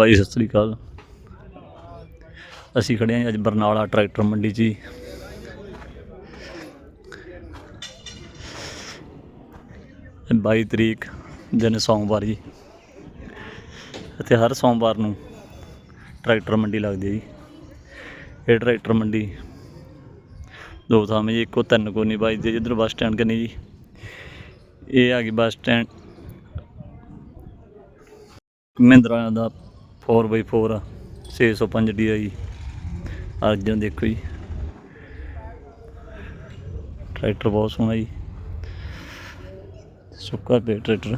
ਬਾਈ, ਸਤਿ ਸ੍ਰੀ ਅਕਾਲ। ਅਸੀਂ ਖੜੇ ਹਾਂ ਅੱਜ ਬਰਨਾਲਾ ਟਰੈਕਟਰ ਮੰਡੀ 'ਚ ਜੀ। ਇਹ 22 ਤਰੀਕ ਦਿਨ ਸੋਮਵਾਰ ਜੀ। ਇੱਥੇ ਹਰ ਸੋਮਵਾਰ ਨੂੰ ਟਰੈਕਟਰ ਮੰਡੀ ਲੱਗਦੀ ਹੈ ਜੀ। ਇਹ ਟਰੈਕਟਰ ਮੰਡੀ ਦੋ ਥਾਵੇਂ ਜੀ, ਇੱਕੋ ਤਿੰਨ ਕੋਨੀ ਵੱਜਦੀ ਹੈ ਜਿੱਧਰ ਬੱਸ ਸਟੈਂਡ ਕਨੀ ਜੀ। ਇਹ ਆ ਗਈ ਬੱਸ ਸਟੈਂਡ। ਮਹਿੰਦਰਾ ਦਾ 4x4 605 DI ਅਰਜਨ ਦੇਖੋ ਜੀ। ਟਰੈਕਟਰ ਬਹੁਤ ਸੋਹਣਾ ਜੀ। ਸੁੱਕਾ ਪਿਆ ਟਰੈਕਟਰ।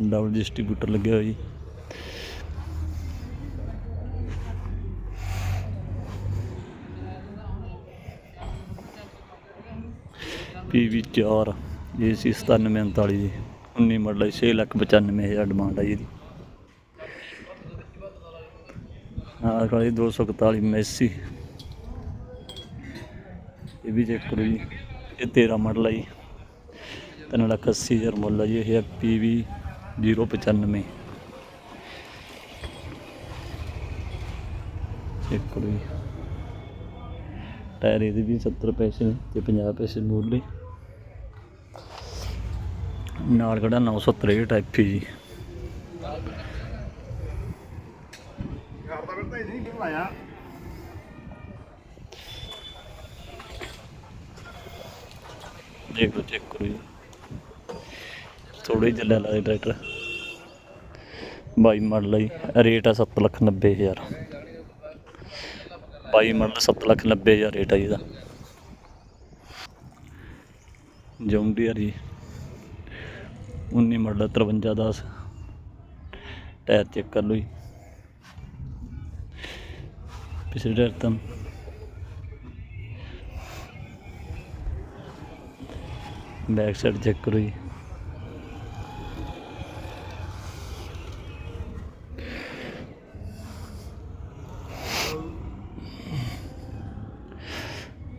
ਡਬਲ ਡਿਸਟ੍ਰੀਬਿਊਟਰ ਲੱਗਿਆ ਹੋਇਆ ਜੀ। ਪੀਵੀ 4 ਏਸੀ 9739 ਜੀ। 19 ਮਾਡਲ 6 ਲੱਖ 95000 ਡਿਮਾਂਡ ਆ ਜੀ ਇਹਦੀ। ਆਹ ਕੋਲੇ 241 ਮੈਸੀ ਇਹ ਵੀ ਚੈੱਕ ਕਰੋ ਜੀ, ਇਹ 13 ਮਾਡਲ ਆ ਜੀ 3 ਲੱਖ 80 ਹਜ਼ਾਰ ਮੁੱਲ ਆ ਜੀ, ਇਹ ਪੀਵੀ 095 ਚੈੱਕ ਕਰੋ ਜੀ। ਟਾਇਰ ਇਹਦੇ ਵੀ 70 ਪੈਸੇ ਨੇ ਤੇ 50 ਪੈਸੇ ਮੁੱਲ ਨਾਲ ਖੜਾ 963 ਟਾਈਪ ਜੀ। ਦੇਖ ਲਓ ਚੈੱਕ ਕਰੋ ਜੀ ਥੋੜੇ ਜਿਹਾ ਲੈ ਲਾ ਟਰੈਕਟਰ। ਬਾਈ ਮਾਡਲ ਜੀ, ਰੇਟ ਆ 7 ਲੱਖ 90 ਹਜ਼ਾਰ। ਬਾਈ ਮਾਡਲ 7 ਲੱਖ 90 ਹਜ਼ਾਰ ਰੇਟ ਆ ਜੀ ਇਹਦਾ। ਜੌਂਡੀਅਰ ਜੀ। 19 ਮਾਡਲ 53 10 ਟਾਇਰ ਚੈੱਕ ਕਰ ਲਓ ਜੀ। ਪਿਛਲੇ ਟਾਇਰ ਤਾਂ ਬੈਕ ਸਾਈਡ ਚੈੱਕ ਕਰੋ ਜੀ।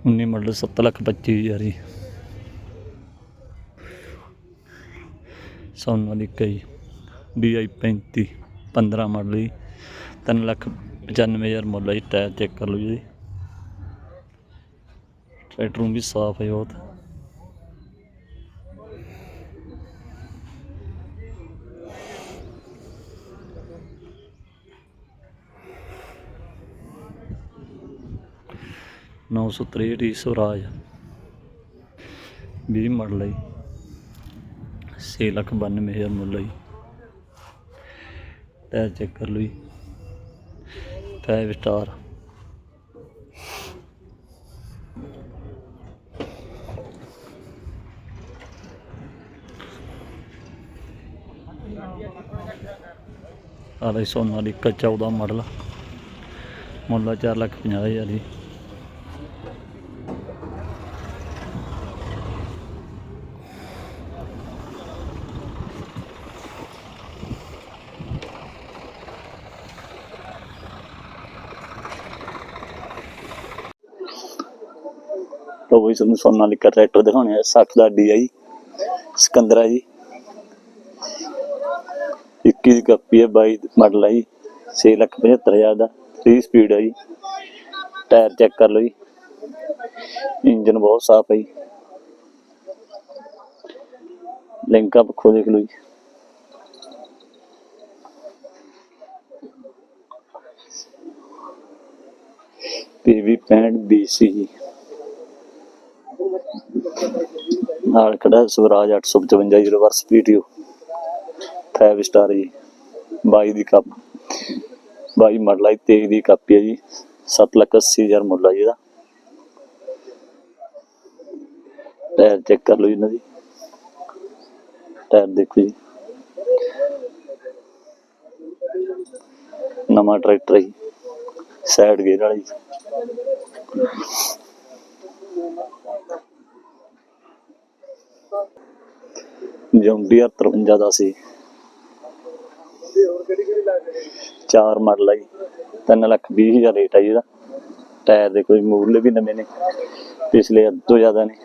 ਉੱਨੀ ਮਾਡਲ ਸੱਤ ਲੱਖ ਪੱਚੀ ਹਜ਼ਾਰ ਜੀ। ਸੋਨਾਲੀਕਾ ਜੀ ਡੀ ਆਈ 35 15 ਮਾਡਲ ਜੀ ਤਿੰਨ ਲੱਖ ਪਚਾਨਵੇਂ ਹਜ਼ਾਰ ਮੁੱਲ ਹੈ ਜੀ, ਟਾਇਰ ਚੈੱਕ ਕਰ ਲਓ ਜੀ। ਟਰੈਕਟਰ ਵੀ ਸਾਫ਼ ਹੈ ਬਹੁਤ। ਨੌ ਸੌ ਤ੍ਰੇਹਠ ਜੀ ਸਵਰਾਜ। ਵੀਹ ਮਾਡਲ ਹੈ ਜੀ ਛੇ ਲੱਖ ਬਾਨਵੇਂ ਹਜ਼ਾਰ ਮੁੱਲ ਹੈ ਜੀ। ਟਾਇਰ ਚੈੱਕ ਕਰ ਲਓ ਜੀ। ਫਾਈਵ ਸਟਾਰ ਆਲੇ ਸੋਨਾਲੀਕਾ 14 ਮਾਡਲ। ਮੁੱਲ ਚਾਰ ਲੱਖ ਪੰਜਾਹ ਹਜ਼ਾਰ ਜੀ। ਤਾਂ ਵਹੀ ਤੁਹਾਨੂੰ ਸੋਨਾਲੀਕਾ ਟਰੈਕਟਰ ਦਿਖਾਉਣੇ ਆ 60 ਦਾ DI ਸਿਕੰਦਰਾ ਜੀ। 21 ਦੀ ਕਾਪੀ ਹੈ 22 ਮਾਡਲ ਹੈ ਜੀ 6 ਲੱਖ 75 ਹਜ਼ਾਰ ਦਾ 3 ਸਪੀਡ ਹੈ ਜੀ। ਟਾਇਰ ਚੈੱਕ ਕਰ ਲਓ ਜੀ, ਇੰਜਨ ਬਹੁਤ ਸਾਫ਼ ਹੈ ਜੀ। ਲਿੰਕ ਅਪ ਖੋ ਦੇਖ ਲਓ ਜੀ। ਪੀਵੀ 65 BC ਜੀ। ਨਾਲ ਖੜਾ ਸਵਰਾਜ 855 ਯੂਨੀਵਰਸ ਪੀਟੀਓ 5 ਸਟਾਰ ਜੀ। 22 ਦੀ ਕੱਪ। 22 ਮਾਡਲ ਹੈ 23 ਦੀ ਕਾਪੀ ਹੈ ਜੀ। 7 ਲੱਖ 80 ਹਜ਼ਾਰ ਮੁੱਲ ਹੈ ਜੀ ਇਹਦਾ। ਟਾਇਰ ਚੈੱਕ ਕਰ ਲਓ ਜੀ ਇਹਨਾਂ ਦੀ। ਟਾਇਰ ਦੇਖੋ ਜੀ। ਨਵਾਂ ਟਰੈਕਟਰ ਹੈ ਜੀ। ਸਾਈਡ ਗੇਅਰ ਵਾਲੀ। ਜੌਂਡੀਅਰ 53 ਦਾ ਸੀ। ਚਾਰ ਮਾਡਲ ਹੈ ਜੀ। 3 ਲੱਖ 20 ਹਜ਼ਾਰ ਰੇਟ ਹੈ ਜੀ ਇਹਦਾ। ਟਾਇਰ ਦੇ ਕੋਈ ਮੂਰਲੇ ਵੀ ਨਵੇਂ ਨੇ। ਪਿਛਲੇ ਅੱਧ ਤੋਂ ਜ਼ਿਆਦਾ ਨੇ।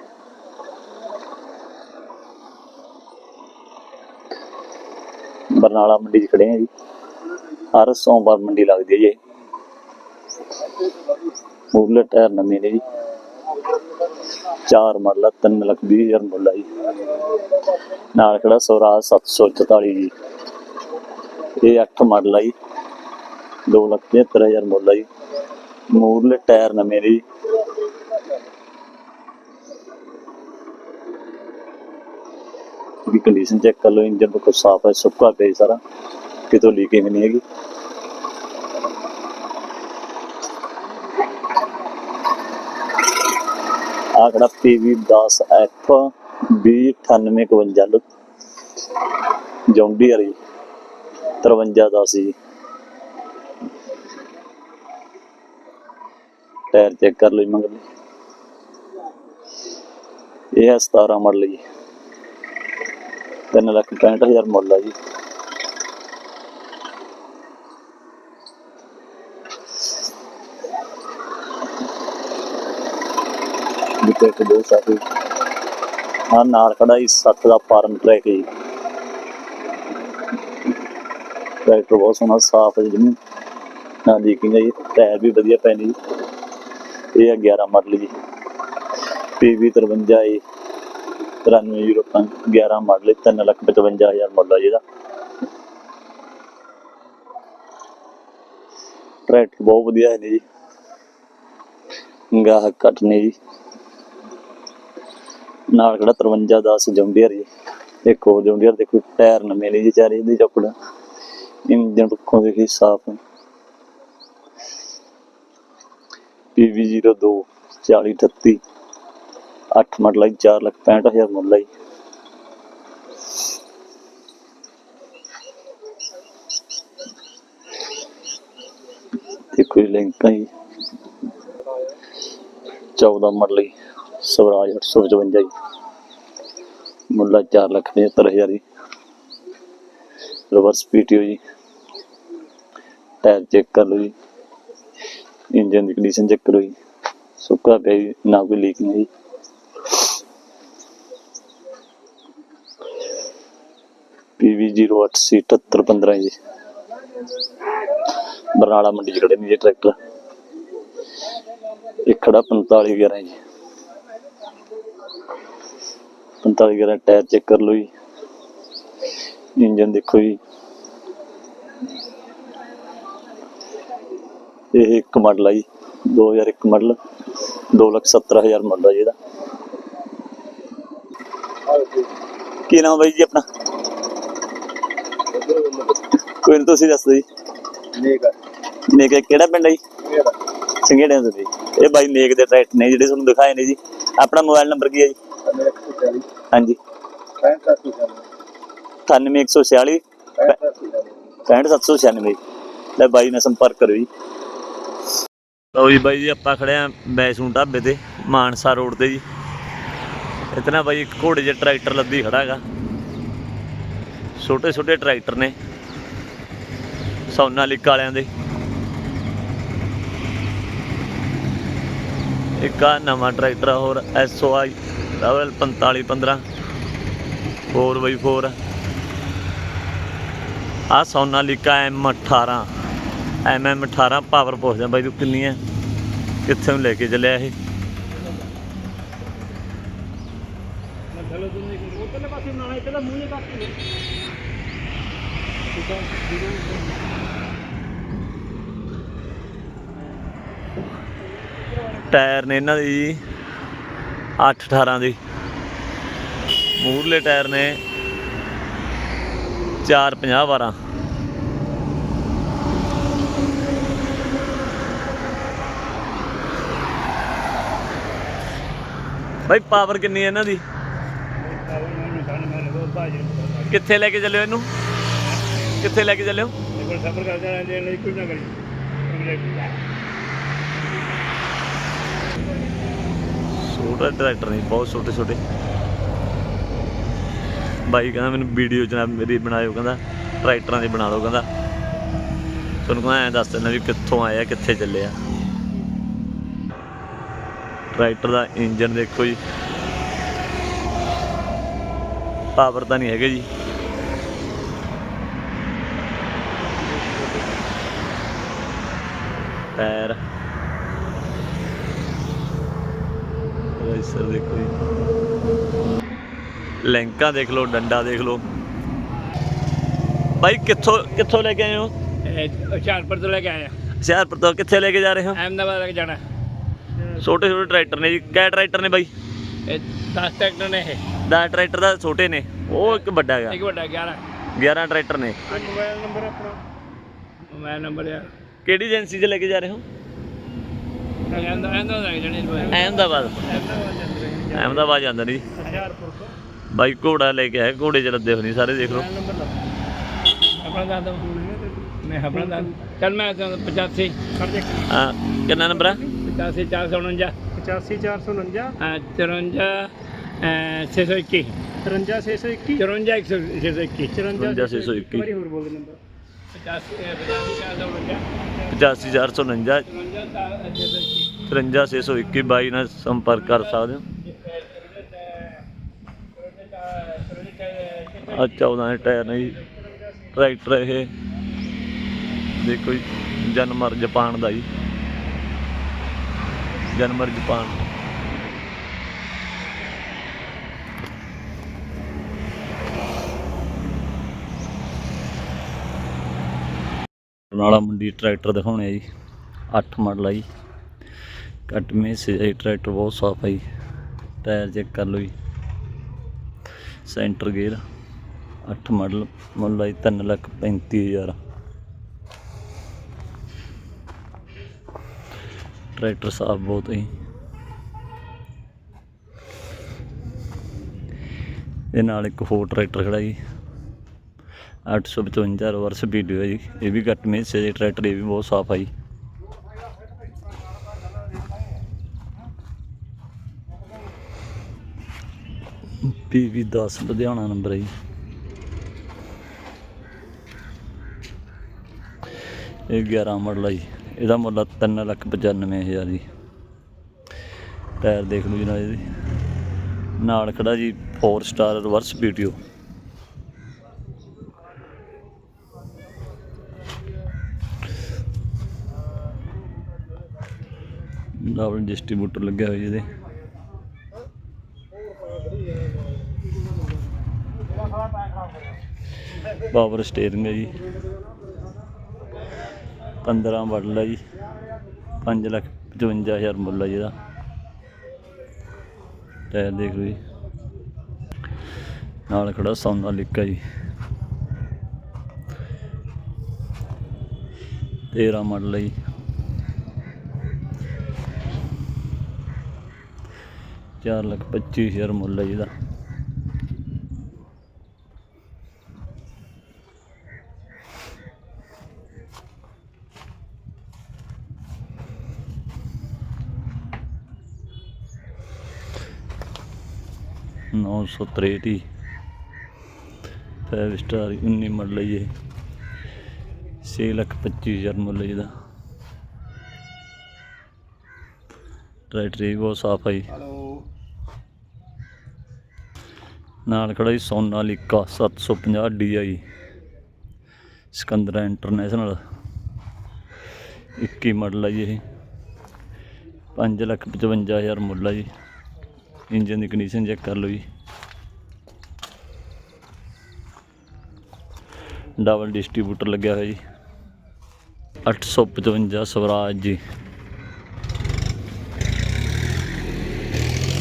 ਬਰਨਾਲਾ ਮੰਡੀ 'ਚ ਖੜੇ ਆ ਜੀ। ਹਰ ਸੋਮਵਾਰ ਮੰਡੀ ਲੱਗਦੀ ਹੈ ਜੀ ਮੂਰਲੇ ਟਾਇਰ ਨਵੇਂ ਨੇ ਜੀ। ਚਾਰ ਮਰਲਾ 3 ਲੱਖ ਵੀਹ ਹਜ਼ਾਰ ਮੁੱਲ ਆ ਜੀ। ਨਾਲ ਖੜਾ ਸਵਰਾਜ 744 ਜੀ। ਇਹ 8 ਮਾਡਲ ਜੀ। 2 ਲੱਖ 75 ਹਜ਼ਾਰ ਮੁੱਲ ਆ ਜੀ। ਮੂਰਲੇ ਟਾਇਰ ਨਵੇਂ ਨੇ ਜੀ। ਵੀ ਕੰਡੀਸ਼ਨ ਚੈੱਕ ਕਰ ਲਓ ਇੰਜਨ ਬਿਲਕੁਲ ਸਾਫ਼ ਹੈ, ਸੁੱਕਾ ਪਿਆ ਜੀ ਸਾਰਾ। ਕਿਤੋਂ ਲੀਕਿੰਗ ਨਹੀਂ ਹੈਗੀ। ਆ ਖੜਾ PV 10 F 209851 ਜੌਂਡੀਅਰ ਜੀ 5310 ਜੀ ਟਾਇਰ ਚੈੱਕ ਕਰ ਲਈ ਮੰਗ ਲਈ ਇਹ ਹੈ 17 ਮਾਡਲ ਜੀ। 3 ਲੱਖ 65000 ਮੁੱਲ ਹੈ ਜੀ। ਜਿੱਤੇ ਕਿ ਦੋ ਸਾਥੀ ਆ ਨਾਲ ਖੜਾ ਹੀ 60 ਦਾ ਫਾਰਮ ਟਰੈਕ ਜੀ। ਟਰੈਕਟਰ ਬਹੁਤ ਸੋਹਣਾ, ਸਾਫ਼ ਹੈ ਜਮੀ ਨਾ ਲੀਕਿੰਗ ਹੈ ਟਾਇਰ ਵੀ ਵਧੀਆ ਪੈ ਜੀ। ਇਹ ਆ 11 ਮਾਡਲ ਜੀ। PV 53 ਜੀ 9305 11 ਮਾਡਲ 3 ਲੱਖ 55000 ਮੁੱਲ ਆ ਜੀ ਇਹਦਾ। ਟਰੈਕਟਰ ਬਹੁਤ ਵਧੀਆ ਹੈ ਜੀ। ਗਾਹਕ ਘੱਟ ਨੇ ਜੀ। ਨਾਲ ਕਿਹੜਾ 53 10 ਜੌਂਡੀਅਰ ਜੀ। ਇੱਕ ਹੋਰ ਜੌਂਡੀਅਰ ਦੇਖੋ, ਟਾਇਰ ਨਵੇਂ ਨੇ ਜੀ ਚਾਰੇ ਇਹਦੇ ਚੌਕੜਾ ਇੰਜਨ ਪੱਖੋਂ ਦੇਖੀ ਸਾਫ਼। ਹੈ PV02 4038 8 ਮਾਡਲ ਹੈ 4 ਲੱਖ 65000 ਮੁੱਲ ਹੈ ਜੀ। ਦੇਖੋ ਜੀ, ਲਿੰਕਾਂ ਜੀ। 14 ਮਾਡਲ ਜੀ। ਸਵਰਾਜ 855 ਜੀ। ਮੁੱਲਾ 4 ਲੱਖ 75000 ਜੀ। ਰਿਵਰਸ ਪੀਟੀਓ ਜੀ। ਟਾਇਰ ਚੈੱਕ ਕਰ ਲਓ ਜੀ। ਇੰਜਨ ਦੀ ਕੰਡੀਸ਼ਨ ਚੈੱਕ ਕਰੋ ਜੀ। ਸੁੱਕਾ ਪਿਆ ਜੀ, ਨਾ ਕੋਈ ਲੀਕ ਨਹੀਂ ਜੀ। PV 08C 7815 ਜੀ। ਬਰਨਾਲਾ ਮੰਡੀ 'ਚ ਖੜੇ ਨੇ ਜੀ ਟਰੈਕਟਰ ਇੱਕ ਖੜਾ 4511 ਜੀ। 4511 ਟਾਇਰ ਚੈੱਕ ਕਰ ਲਓ ਜੀ। ਇੰਜਨ ਦੇਖੋ ਜੀ। ਇਹ ਇੱਕ ਮਾਡਲ ਆ ਜੀ 2001 ਮਾਡਲ 270000 ਮਾਡਲ ਆ ਜੀ ਇਹਦਾ। ਕੀ ਨਾਮ ਬਾਈ ਜੀ ਆਪਣਾ? ਕੋਈ ਨੀ ਤੁਸੀਂ ਦੱਸ ਦਿਓ ਜੀ। ਨੇਕ ਨੇਕ ਕਿਹੜਾ ਪਿੰਡ ਹੈ ਜੀ? ਸੰਘੇੜਿਆਂ ਜੀ। ਇਹ ਬਾਈ ਨੇਕ ਦੇ ਟਰੈਕਟਰ ਨੇ ਜਿਹੜੇ ਤੁਹਾਨੂੰ ਦਿਖਾਏ ਨੇ ਜੀ। ਆਪਣਾ ਮੋਬਾਈਲ ਨੰਬਰ ਕੀ ਹੈ ਜੀ? ਹਾਂਜੀ। 65 98146 65796 ਲੈ ਬਾਈ ਨਾਲ ਸੰਪਰਕ ਕਰੋ ਜੀ ਲਓ ਜੀ ਬਾਈ ਜੀ ਆਪਾਂ ਖੜੇ ਆ ਬੈਸੂ ਢਾਬੇ ਤੇ ਮਾਨਸਾ ਰੋਡ ਤੇ ਜੀ। ਇਤਨਾ ਬਾਈ ਇੱਕ ਘੋੜੇ ਜਿਹਾ ਟਰੈਕਟਰ ਲੱਦੀ ਖੜਾ ਹੈਗਾ। ਛੋਟੇ ਛੋਟੇ ਟਰੈਕਟਰ ਨੇ। ਸੋਨਾਲਿਕ ਵਾਲਿਆਂ ਦੇ। ਇੱਕ ਆ ਨਵਾਂ ਟਰੈਕਟਰ ਆ ਹੋਰ ਐਸਓਆਈ ਡਬਲ 4515 4x4 ਆ ਸੋਨਾਲਿਕਾ M18 MM18 ਪਾਵਰ ਪੁੱਛਦਾ ਬਾਈ ਤੂੰ ਕਿੰਨੀ ਹੈ ਕਿੱਥੇ ਨੂੰ ਲੈ ਕੇ ਚੱਲਿਆ ਇਹ? ਟਾਇਰ ਨੇ ਇਹਨਾਂ ਦੇ ਜੀ। 8 18 ਦੀ। ਮੂਰਲੇ ਟਾਇਰ ਨੇ 4 50 12 ਭਾਈ ਪਾਵਰ ਕਿੰਨੀ ਹੈ ਇਹਨਾਂ ਦੀ? ਕਿੱਥੇ ਲੈ ਕੇ ਚੱਲਿਓ ਇਹਨੂੰ? ਕਿੱਥੇ ਲੈ ਕੇ ਚੱਲਿਓ? ਸਫਰ ਕਰ ਜਾਣਾ ਜੇ ਨਹੀਂ ਕੁਝ ਨਾ ਕਰੀ। ਛੋਟਾ ਟਰੈਕਟਰ ਨਹੀਂ ਬਹੁਤ ਛੋਟੇ ਛੋਟੇ। ਬਾਈ ਕਹਿੰਦਾ ਮੈਨੂੰ ਵੀਡੀਓ ਜਨਾਬ ਮੇਰੀ ਬਣਾਇਓ, ਕਹਿੰਦਾ ਟਰੈਕਟਰਾਂ ਦੀ ਬਣਾ ਦਿਓ, ਕਹਿੰਦਾ। ਤੁਹਾਨੂੰ ਕਹਿੰਦਾ ਐਂ ਦੱਸ ਦਿੰਦਾ ਵੀ ਕਿੱਥੋਂ ਆਇਆ ਕਿੱਥੇ ਚੱਲਿਆ ਟਰੈਕਟਰ ਦਾ ਇੰਜਨ ਦੇਖੋ ਜੀ। ਪਾਵਰ ਤਾਂ ਨਹੀਂ ਹੈਗਾ ਜੀ ਟਾਇਰ ਰੇਸਰ ਦੇਖੋ ਜੀ। ਲੈਂਕਾਂ ਦੇਖ ਲਓ ਡੰਡਾ ਦੇਖ ਲਓ। ਭਾਈ ਕਿੱਥੋਂ ਕਿੱਥੋਂ ਲੈ ਕੇ ਆਏ ਹੋ? ਹੁਸ਼ਿਆਰਪੁਰ ਤੋਂ ਲੈ ਕੇ ਆਏ ਆ। ਹੁਸ਼ਿਆਰਪੁਰ ਤੋਂ ਕਿੱਥੇ ਲੈ ਕੇ ਜਾ ਰਹੇ ਹੋ? ਅਹਿਮਦਾਬਾਦ ਲੈ ਕੇ ਜਾਣਾ। ਛੋਟੇ ਛੋਟੇ ਟਰੈਕਟਰ ਨੇ ਜੀ। ਕਿਹ ਟਰੈਕਟਰ ਨੇ ਬਾਈ? ਇਹ 10 ਟਰੈਕਟਰ ਨੇ ਇਹ। ਦਾ ਟਰੈਕਟਰ ਦਾ ਛੋਟੇ ਨੇ। ਉਹ ਇੱਕ ਵੱਡਾ ਹੈਗਾ ਇੱਕ ਵੱਡਾ 11 11 ਟਰੈਕਟਰ ਨੇ। ਮੋਬਾਈਲ ਨੰਬਰ ਆਪਣਾ। ਮੋਬਾਈਲ ਨੰਬਰ ਯਾਰ ਕਿਹੜੀ ਏਜੰਸੀ 'ਚ ਲੈ ਕੇ ਜਾ ਰਹੇ ਹੋ? ਅਹਿਮਦਾਬਾਦ। ਅਹਿਮਦਾਬਾਦ ਜਾਂਦੇ ਤੋਂ ਬਾਈ ਘੋੜਾ ਲੈ ਕੇ ਆਇਆ ਘੋੜੇ 'ਚ ਲੱਦੇ ਹੋਣੀ ਸਾਰੇ ਦੇਖ ਲਓ। ਚੱਲ ਮੈਂ 85 ਖੜ ਜਾ ਹਾਂ ਕਿੰਨਾ ਨੰਬਰ ਆ 85 449 85 449 ਹਾਂ 54 621 53 621 54 621 54621 ਇੱਕ ਵਾਰੀ ਹੋਰ ਬੋਲ ਦੇ ਨੰਬਰ 85 449 85449 54 53621 ਬਾਈ ਨਾਲ ਸੰਪਰਕ ਕਰ ਸਕਦੇ ਹੋ। ਆ 14 ਦੇ ਟਾਇਰ ਨੇ ਜੀ, ਟਰੈਕਟਰ ਇਹ। ਦੇਖੋ ਜੀ, ਜਨਮਰ ਜਾਪਾਨ ਦਾ ਜੀ। ਜਨਮਰ ਜਾਪਾਨ। ਬਰਨਾਲਾ ਮੰਡੀ ਟਰੈਕਟਰ ਦਿਖਾਉਣੇ ਆ ਜੀ। 8 ਮਾਡਲ ਆ ਜੀ। ਕੱਟ ਮੇ ਸੇ ਟਰੈਕਟਰ ਬਹੁਤ ਸਾਫ਼ ਹੈ ਜੀ। ਟਾਇਰ ਚੈੱਕ ਕਰ ਲਓ ਜੀ। ਸੈਂਟਰ ਗੇਅਰ 8 ਮਾਡਲ ਮੁੱਲ ਆਈ 3 ਲੱਖ 35 ਹਜ਼ਾਰ। ਟਰੈਕਟਰ ਸਾਫ਼ ਬਹੁਤ ਹੈ ਇਹ ਨਾਲ ਇੱਕ ਹੋਰ ਟਰੈਕਟਰ ਖੜਾ ਜੀ। 855 ਰਿਵਰਸ ਵੀਡੀਓ ਹੈ ਜੀ। ਇਹ ਵੀ ਘੱਟ ਮੇ ਸੇ ਟਰੈਕਟਰ ਇਹ ਵੀ ਬਹੁਤ ਸਾਫ਼ ਹੈ ਜੀ। ਪੀਵੀ 10 ਲੁਧਿਆਣਾ ਨੰਬਰ ਹੈ ਜੀ। ਇਹ 11 ਮਾਡਲ ਹੈ ਜੀ। ਇਹਦਾ ਮੁੱਲ 3 ਲੱਖ 95 ਹਜ਼ਾਰ ਜੀ। ਟਾਇਰ ਦੇਖ ਲਓ ਨਾਲ ਇਹਦੇ। ਨਾਲ ਖੜਾ ਜੀ 4 star reverse video double distributor ਲੱਗਿਆ ਹੋਇਆ ਜੀ ਇਹਦੇ। ਪਾਵਰ ਸਟੀਅਰਿੰਗ ਹੈ ਜੀ। 15 ਮਾਡਲ ਹੈ ਜੀ। 5 ਲੱਖ 55 ਹਜ਼ਾਰ ਮੁੱਲ ਹੈ ਜੀ ਇਹਦਾ। ਟਾਇਰ ਦੇਖ ਲਓ ਜੀ। ਨਾਲ ਖੜਾ ਸੌਨਾ ਲਿਕਾ ਜੀ। 13 ਮਾਡਲ ਹੈ ਜੀ। ਚਾਰ ਲੱਖ ਪੱਚੀ ਹਜ਼ਾਰ ਮੁੱਲ ਹੈ ਜੀ ਨੌ ਸੌ ਤਰੇਹਠ ਹੀ। ਫਾਈਵ ਸਟਾਰ 19 ਮਾਡਲ ਹੈ ਜੀ ਇਹ। ਛੇ ਲੱਖ ਪੱਚੀ ਹਜ਼ਾਰ ਮੁੱਲ ਹੈ ਜੀ ਟਰੈਕਟਰ ਵੀ ਬਹੁਤ ਸਾਫ਼ ਹੈ ਜੀ। ਨਾਲ ਖੜਾ ਜੀ, Sonalika 750 DI Sikandar international. 21 model ਹੈ ਜੀ ਇਹ। 5 ਲੱਖ 55 ਹਜ਼ਾਰ ਮੁੱਲ ਹੈ ਜੀ। ਇੰਜਨ ਦੀ ਕੰਡੀਸ਼ਨ ਚੈੱਕ ਕਰ ਲਓ ਜੀ। ਡਬਲ ਡਿਸਟ੍ਰੀਬਿਊਟਰ ਲੱਗਿਆ ਹੋਇਆ ਜੀ। 855 ਸਵਰਾਜ ਜੀ।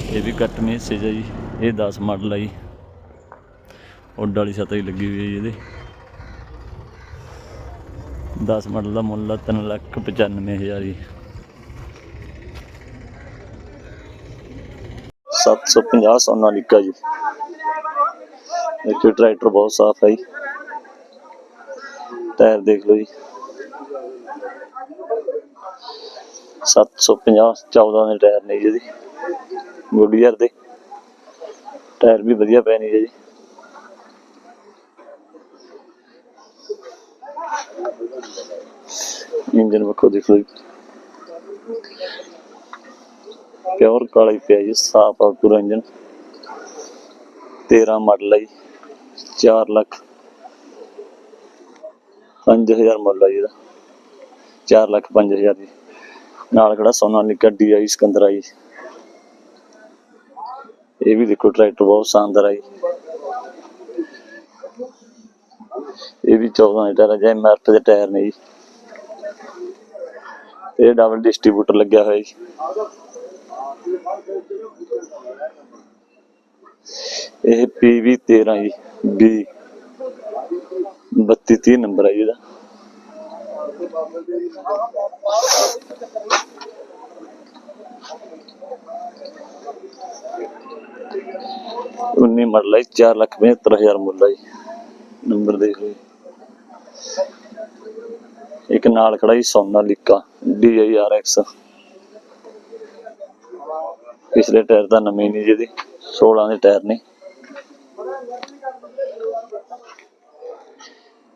ਇਹ ਵੀ ਕੱਟ ਮੈਸੇਜ ਜੀ। ਇਹ 10 ਮਾਡਲ ਆ ਜੀ। ਉੱਡ ਵਾਲੀ ਛਤਰੀ ਲੱਗੀ ਹੋਈ ਹੈ ਜੀ ਇਹਦੇ। 10 ਮਾਡਲ ਦਾ ਮੁੱਲ 3 ਲੱਖ 95 ਹਜ਼ਾਰ ਜੀ। 750 ਸੋਨਾਲੀਕਾ ਜੀ। ਇਹ ਟਰੈਕਟਰ ਬਹੁਤ ਸਾਫ਼ ਹੈ ਜੀ। ਟਾਇਰ ਦੇਖ ਲਓ ਜੀ। 750 14 ਦੇ ਟਾਇਰ ਨੇ ਜੀ ਇਹਦੇ। ਗੁੱਡੀਅਰ ਦੇ। ਟਾਇਰ ਵੀ ਵਧੀਆ ਪੈ ਨੇ ਜੀ ਇੰਜਨ ਵੇਖੋ ਦੇਖੋ ਜੀ ਪਿਓਰ ਕਾਲਾ ਹੀ ਪਿਆ ਜੀ ਸਾਫ਼ ਆ ਪੂਰਾ ਇੰਜਨ 13 ਮਾਡਲ ਹੈ 4 ਲੱਖ 5000 ਮੁੱਲ ਹੈ ਇਹਦਾ 4 ਲੱਖ 5000 ਜੀ ਨਾਲ ਖੜਾ ਸੋਨਾਲੀਕਾ ਡੀਆਈ ਸਿਕੰਦਰ ਜੀ ਇਹ ਵੀ ਦੇਖੋ ਟਰੈਕਟਰ ਬਹੁਤ ਸ਼ਾਨਦਾਰ ਹੈ ਜੀ ਇਹ ਵੀ 14 ਦੇ ਟਾਇਰ ਹੈ ਜਾਂ ਐਮਆਰਪੀ ਦੇ ਟਾਇਰ ਨੇ ਜੀ ਇਹ ਡਬਲ ਡਿਸਟ੍ਰੀਬਿਊਟਰ ਲੱਗਿਆ ਹੋਇਆ ਜੀ। ਇਹ PV 13 ਜੀ, B 3230 ਨੰਬਰ ਹੈ ਇਹਦਾ। ਉਨੀ ਮਾਡਲ 4 ਲੱਖ 75000 ਮੁੱਲ ਹੈ ਜੀ। ਨੰਬਰ ਦੇਖ ਲਓ ਜੀ। ਇੱਕ ਨਾਲ ਖੜਾ ਜੀ ਸੋਨਾਲੀਕਾ DIRX ਪਿਛਲੇ ਟਾਇਰ ਤਾਂ ਨਵੇਂ ਨਹੀਂ ਜਿਹਦੇ 16 ਦੇ ਟਾਇਰ ਨੇ।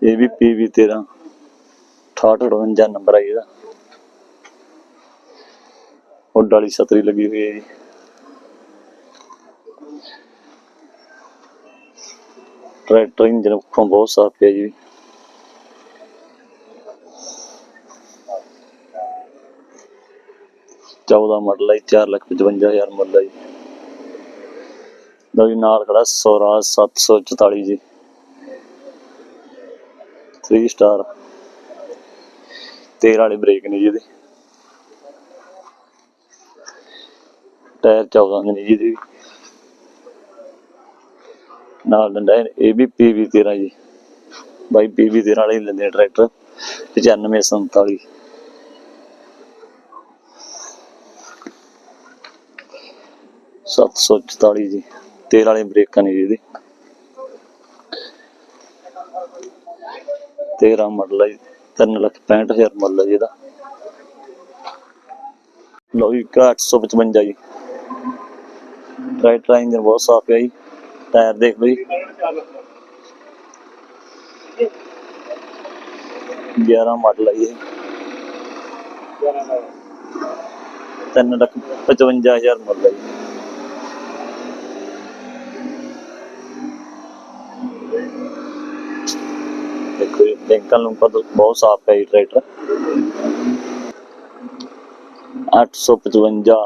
ਇਹ ਵੀ PV 13 6858 ਨੰਬਰ ਆ ਇਹਦਾ। ਹੁੱਡ ਵਾਲੀ ਛਤਰੀ ਲੱਗੀ ਹੋਈ ਹੈ ਜੀ। ਟਰੈਕਟਰ ਇੰਜਨ ਉੱਪਰੋਂ ਬਹੁਤ ਸਾਫ਼ ਹੈ ਜੀ। ਚੌਦਾਂ ਮਾਡਲ ਹੈ ਚਾਰ ਲੱਖ ਪਚਵੰਜਾ ਹਜ਼ਾਰ ਮੁੱਲ ਹੈ ਲਓ ਜੀ, ਨਾਲ ਖੜਾ ਸਵਰਾਜ 744 ਜੀ। 3 ਸਟਾਰ ਤੇਰ ਵਾਲੇ ਬ੍ਰੇਕ ਨੇ ਜੀ ਇਹਦੇ। ਟਾਇਰ 14 ਨੇ ਜੀ ਇਹਦੇ। ਨਾਲ ਡੰਡਾ ਇਹ ਵੀ PV 13 ਜੀ। ਬਾਈ PV 13 ਵਾਲੇ ਲੈਂਦੇ ਆ ਟਰੈਕਟਰ 9547 744 ਜੀ, ਤੇਲ ਵਾਲੇ ਬ੍ਰੇਕਾਂ ਨੇ ਜੀ ਇਹਦੇ। 13 ਮਾਡਲ ਹੈ ਜੀ 3 ਲੱਖ 65000 ਮੁੱਲ ਹੈ ਜੀ ਇਹਦਾ। ਲਓ 855 ਜੀ। ਟਰੈਕਟਰ ਇੰਜਨ ਬਹੁਤ ਸਾਫ਼ ਹੈ ਜੀ, ਟਾਇਰ ਦੇਖ ਲਓ ਜੀ। 11 ਮਾਡਲ ਹੈ ਜੀ ਇਹ। 3 ਲੱਖ 55000 ਮੁੱਲ ਹੈ ਜੀ। ਦੇਖੋ ਜੀ ਬੈਂਕਾਂ ਨੂੰ ਪਤਾ ਬਹੁਤ ਸਾਫ਼ ਹੈ ਜੀ ਟਰੈਕਟਰ। 855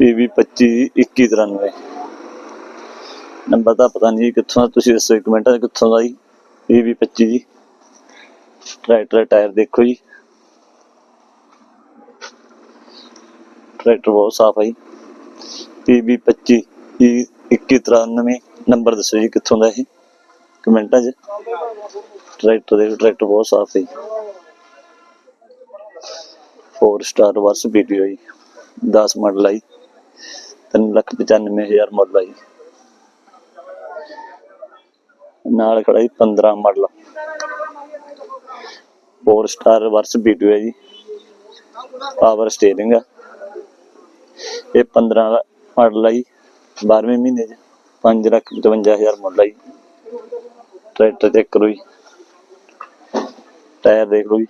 25 2193 ਨੰਬਰ ਤਾਂ ਪਤਾ ਨਹੀਂ ਕਿੱਥੋਂ ਦਾ ਤੁਸੀਂ ਦੱਸੋ ਇੱਕ ਮਿੰਟ ਕਿੱਥੋਂ ਦਾ ਜੀ PV 25 ਜੀ। ਟਰੈਕਟਰ ਟਾਇਰ ਦੇਖੋ ਜੀ। ਟਰੈਕਟਰ ਬਹੁਤ ਸਾਫ਼ ਹੈ ਜੀ। PV 25 2193 ਨੰਬਰ ਦੱਸੋ ਜੀ ਕਿੱਥੋਂ ਦਾ ਇਹ। ਕਮੈਂਟਾਂ 'ਚ। ਟਰੈਕਟਰ ਦੇ ਟਰੈਕਟਰ ਬਹੁਤ ਸਾਫ਼ ਸੀ। 4 ਸਟਾਰ ਵਰਸ ਵੀਡੀਓ ਜੀ। 10 ਮਾਡਲ ਆਈ। 395000 ਮਾਡਲ ਆਈ। ਨਾਲ ਖੜਾ ਜੀ 15 ਮਾਡਲ 4 ਸਟਾਰ ਵਰਸ ਵੀਡੀਓ ਹੈ ਜੀ। ਪਾਵਰ ਸਟੀਅਰਿੰਗ ਆ। ਇਹ 15 ਮਾਡਲ ਆਈ। 12ਵੇਂ ਮਹੀਨੇ ਚ 5 ਲੱਖ 55000 ਮੁੱਲ ਆਈ। ਟਰੈਕਟਰ ਚੈੱਕ ਕਰੋ ਜੀ। ਟਾਇਰ ਦੇਖ ਲਓ ਜੀ।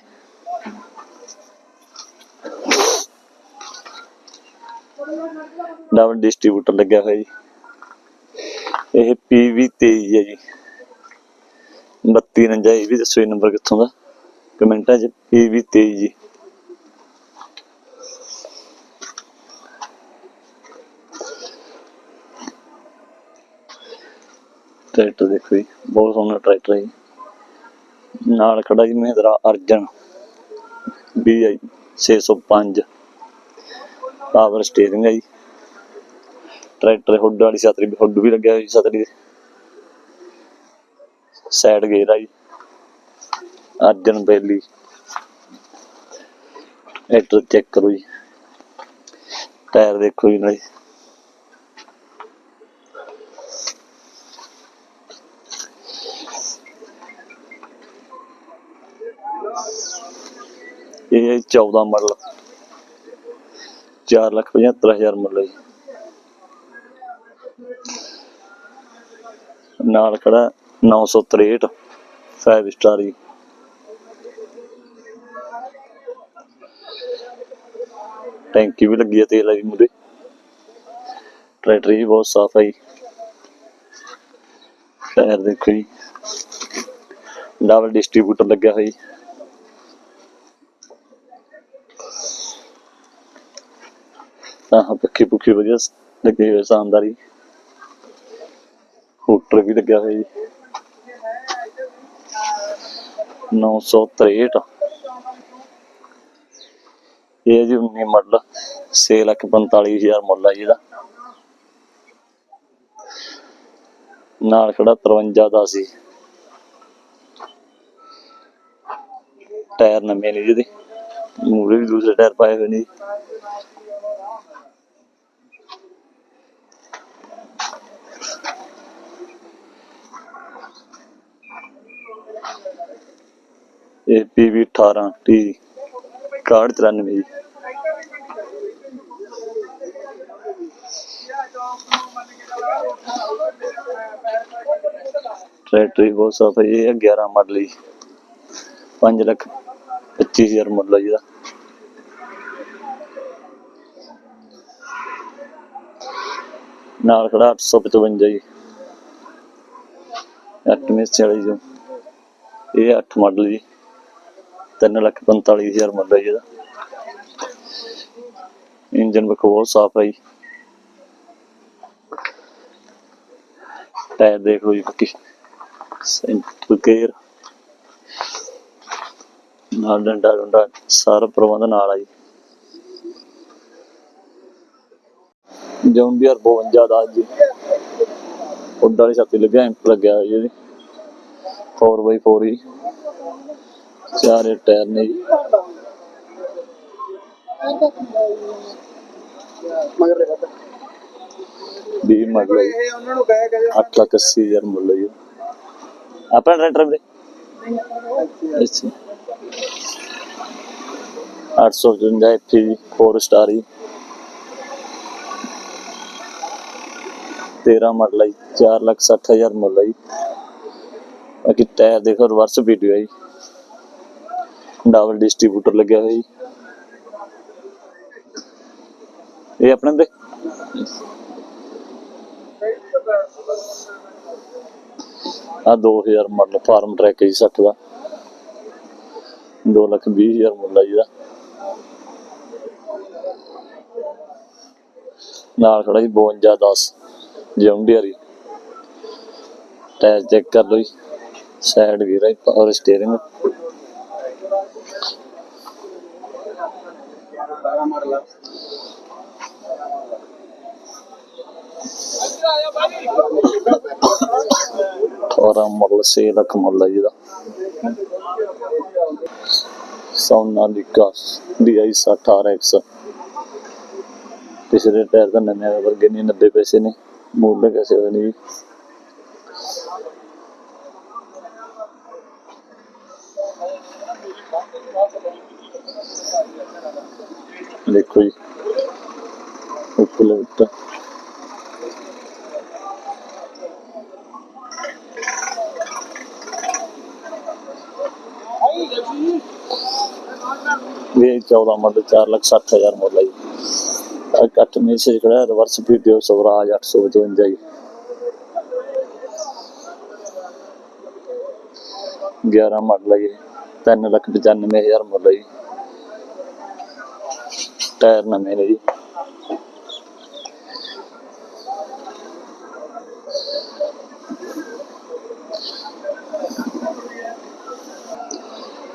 ਡਬਲ ਡਿਸਟ੍ਰੀਬਿਊਟਰ ਲੱਗਿਆ ਹੋਇਆ ਜੀ। ਇਹ PV 23 ਹੈ ਜੀ। 32 ਰੰਜਾ ਇਹ ਵੀ ਦੱਸੋ ਇਹ ਨੰਬਰ ਕਿੱਥੋਂ ਦਾ। ਕਮੈਂਟਾਂ 'ਚ PV 23 ਜੀ। ਟਰੈਕਟਰ ਦੇਖੋ ਜੀ, ਬਹੁਤ ਸੋਹਣਾ ਟਰੈਕਟਰ ਹੈ ਨਾਲ ਖੜਾ ਜੀ Mahindra Arjun BI 605 power steering ਹੈ ਜੀ। ਟਰੈਕਟਰ ਹੁੱਡ ਵਾਲੀ ਛਤਰੀ ਵੀ ਹੁੱਡ ਵੀ ਲੱਗਿਆ ਹੋਇਆ ਜੀ ਛਤਰੀ ਦੇ। ਸਾਈਡ ਗੇਅਰ ਆ ਜੀ। ਅਰਜਨ ਬੇਲੀ। ਟਰੈਕਟਰ ਚੈੱਕ ਕਰੋ ਜੀ। ਟਾਇਰ ਦੇਖੋ ਜੀ ਨਾਲੇ। ਇਹ ਹੈ 14 ਮਾਡਲ 4 ਲੱਖ 75000 ਮੁੱਲ ਜੀ। ਨਾਲ ਖੜਾ 963 5 ਸਟਾਰ ਜੀ। ਟੈਂਕੀ ਵੀ ਲੱਗੀ ਹੈ ਤੇਲ ਵਾਲੀ ਮੂਰੇ ਟਰੈਕਟਰ ਵੀ ਬਹੁਤ ਸਾਫ਼ ਹੈ ਜੀ। ਟਾਇਰ ਦੇਖੋ ਜੀ। ਡਬਲ ਡਿਸਟ੍ਰੀਬਿਊਟਰ ਲੱਗਿਆ ਹੋਇਆ ਜੀ। ਤਾਂ ਪੱਖੀ ਪੁੱਖੀ ਵਧੀਆ ਲੱਗੇ ਹੋਏ ਸ਼ਾਨਦਾਰੀ ਹੂਟਰ ਵੀ ਲੱਗਿਆ ਹੋਇਆ ਜੀ। 963 ਇਹ ਜੀ 19 ਮਾਡਲ 6 ਲੱਖ 45 ਹਜ਼ਾਰ ਮੁੱਲ ਆ ਜੀ ਇਹਦਾ। ਨਾਲ ਖੜਾ 53 ਦਾ ਸੀ। ਟਾਇਰ ਨਵੇਂ ਨੇ ਜਿਹਦੇ ਮੂਰੇ ਵੀ ਦੂਸਰੇ ਟਾਇਰ ਪਾਏ ਹੋਏ ਨੇ ਇਹ PV 18 T 6193 ਟਰੈਕਟਰ ਵੀ ਬਹੁਤ ਸਾਫ਼ ਹੈ ਇਹ 11 ਮਾਡਲ ਜੀ। 5 ਲੱਖ 25000 ਮੁੱਲ ਹੈ ਜਿਹਦਾ ਨਾਲ ਖੜਾ 855 ਜੀ। 8 ਮਿਸ 40 ਜੀ, ਇਹ 8 ਮਾਡਲ ਜੀ। 3 ਲੱਖ 45000 ਮੁੱਲ ਹੈ ਜਿਹਦਾ ਇੰਜਨ ਵੇਖੋ ਬਹੁਤ ਸਾਫ਼ ਹੈ ਜੀ। ਟਾਇਰ ਦੇਖ ਲਓ ਜੀ ਬਾਕੀ ਸੈਂਟਰ ਗੇਅਰ ਨਾਲ ਡੰਡਾ ਡੰਡਾ ਸਾਰਾ ਪ੍ਰਬੰਧ ਨਾਲ ਆ ਜੀ। ਜੌਂਡੀਅਰ 52 ਦਾ ਜੀ। ਉੱਡਾਂ ਵਾਲੀ ਛਾਤੀ ਲੱਗਿਆ ਐਂਪ ਲੱਗਿਆ ਹੋਇਆ ਜੀ 4x4 ਹੀ। ਚਾਰੇ ਟਾਇਰ ਨੇ ਜੀ ਵੀ ਮਾਡਲ ਹੈ ਜੀ। ਉਹਨਾਂ ਨੂੰ ਕਹਿ ਕੇ ਅੱਠ ਲੱਖ ਅੱਸੀ ਹਜ਼ਾਰ ਮੁੱਲ ਜੀ। ਆਪਣਾ ਟਰੈਕਟਰ ਵੀਰੇ ਅੱਛਾ। 855 ਐਫੀ 4 ਸਟਾਰ ਜੀ 13 ਮਾਡਲ ਹੈ ਜੀ 4 ਲੱਖ 60 ਹਜ਼ਾਰ ਮੁੱਲ ਹੈ ਬਾਕੀ ਟਾਇਰ ਦੇਖੋ ਰਿਵਰਸ ਵੀਡੀਓ ਹੈ ਜੀ। ਡਬਲ ਡਿਸਟ੍ਰੀਬਿਊਟਰ ਲੱਗਿਆ ਹੋਇਆ ਜੀ। ਇਹ ਆਪਣੇ ਦੇ ਆ 2000 ਮਾਡਲ ਫਾਰਮ ਟਰੈਕ ਜੀ 60 ਦਾ। 2 ਲੱਖ 20 ਹਜ਼ਾਰ ਮੁੱਲ ਹੈ ਜਿਹਦਾ ਨਾਲ ਖੜਾ ਜੀ 52 10 ਜੌਂਡੀਅਰ ਟਾਇਰ ਚੈੱਕ ਕਰ ਲਓ ਜੀ। ਸਾਈਡ ਵੀ ਰਾਈ ਪਾਵਰ ਸਟੀਅਰਿੰਗ ਔਰ ਮੁੱਲ 6 ਲੱਖ ਮੁੱਲ ਹੈ ਜਿਹਦਾ ਸੋਨਾਲੀਕਾ DI 60 RX ਪਿਛਲੇ ਟਾਇਰ ਦਾ ਨਵੇਂ ਵਰਗੇ ਨਹੀਂ 90 ਪੈਸੇ ਨੇ। ਮੁੱਲ ਕੈਸੇ ਹੋਏ ਨੇ ਜੀ। ਦੇਖੋ ਜੀ ਉੱਪਰ ਉੱਤੇ ਇਹ 14 ਮਾਡਲ 4 ਲੱਖ 60 ਹਜ਼ਾਰ ਮੁੱਲ ਹੈ ਜੀ ਕੱਟ ਮੈਸੇਜ ਖੜਾ ਰਿਵਰਸ ਵੀਡੀਓ ਸਵਰਾਜ 855 ਜੀ 11 ਮਾਡਲ ਹੈ ਜੀ 3 ਲੱਖ 95 ਹਜ਼ਾਰ ਮੁੱਲ ਹੈ ਜੀ ਟਾਇਰ ਨਵੇਂ ਨੇ ਜੀ।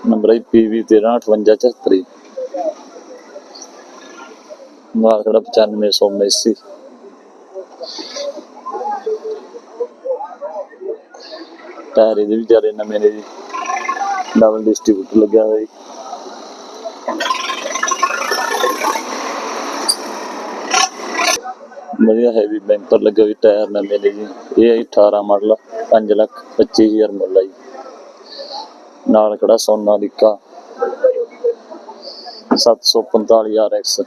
ਨੰਬਰ ਹੈ PV 135874 ਨਾਲ ਖੜਾ 9580 ਟਾਇਰ ਇਹਦੇ ਵੀ ਜ਼ਿਆਦਾ ਨਵੇਂ ਨੇ ਜੀ। ਡਬਲ ਡਿਸਟ੍ਰੀਬਿਊਟਰ ਲੱਗਿਆ ਹੋਇਆ ਜੀ। ਵਧੀਆ ਹੈਵੀ ਬੈਂਪਰ ਲੱਗੇ ਹੋਏ ਟਾਇਰ ਨਵੇਂ ਨੇ ਜੀ। ਇਹ ਹੈ 18 ਮਾਡਲ 5 ਲੱਖ 25000 ਮੁੱਲ ਹੈ ਜੀ। ਨਾਲ ਖੜਾ ਸੋਨਾਲੀਕਾ 745 RX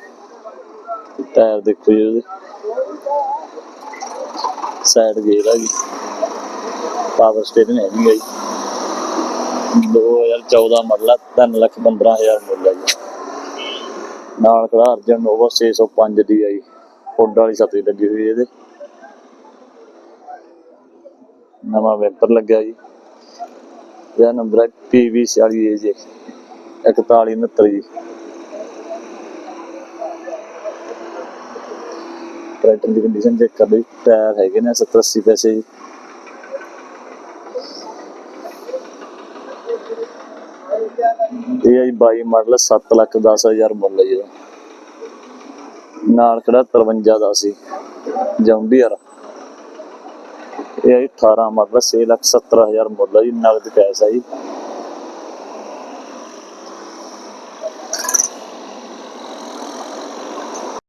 ਟਾਇਰ ਦੇਖੋ ਜੀ ਉਹਦੇ। ਸਾਈਡ ਗੇਅਰ ਹੈ ਜੀ। ਪਾਵਰ ਸਟੀਅਰਿੰਗ ਹੈ ਜੀ। 2014 ਮਾਡਲ 3 ਲੱਖ 15000 ਮੁੱਲ ਹੈ ਜੀ। ਨਾਲ ਖੜਾ ਅਰਜਨ ਨੋਵਾ 605 ਦੀ ਹੈ ਜੀ। ਹੁੱਡ ਵਾਲੀ ਛਤਰੀ ਲੱਗੀ ਹੋਈ ਹੈ ਇਹਦੇ। ਨਵਾਂ ਵੈਂਪਰ ਲੱਗਿਆ ਜੀ। ਇਹਦਾ ਨੰਬਰ ਹੈ PV 40 ਜੀ। 4169 ਜੀ। ਟਰੈਕਟਰ ਦੀ ਕੰਡੀਸ਼ਨ ਚੈੱਕ ਕਰ ਲਈ। ਟਾਇਰ ਹੈਗੇ ਨੇ 70 80 ਪੈਸੇ ਜੀ। ਇਹ ਹੈ ਜੀ 22 ਮਾਡਲ 7 ਲੱਖ 10 ਹਜ਼ਾਰ ਮੁੱਲ ਹੈ ਜੀ ਨਾਲ ਕਿਹੜਾ 53 ਦਾ ਸੀ? ਜੌਂਡੀਅਰ ਇਹ ਹੈ ਜੀ 18 ਮਾਡਲ 6 ਲੱਖ 70 ਹਜ਼ਾਰ ਮੁੱਲ ਹੈ ਜੀ ਨਗਦ ਕੈਸ਼ ਜੀ।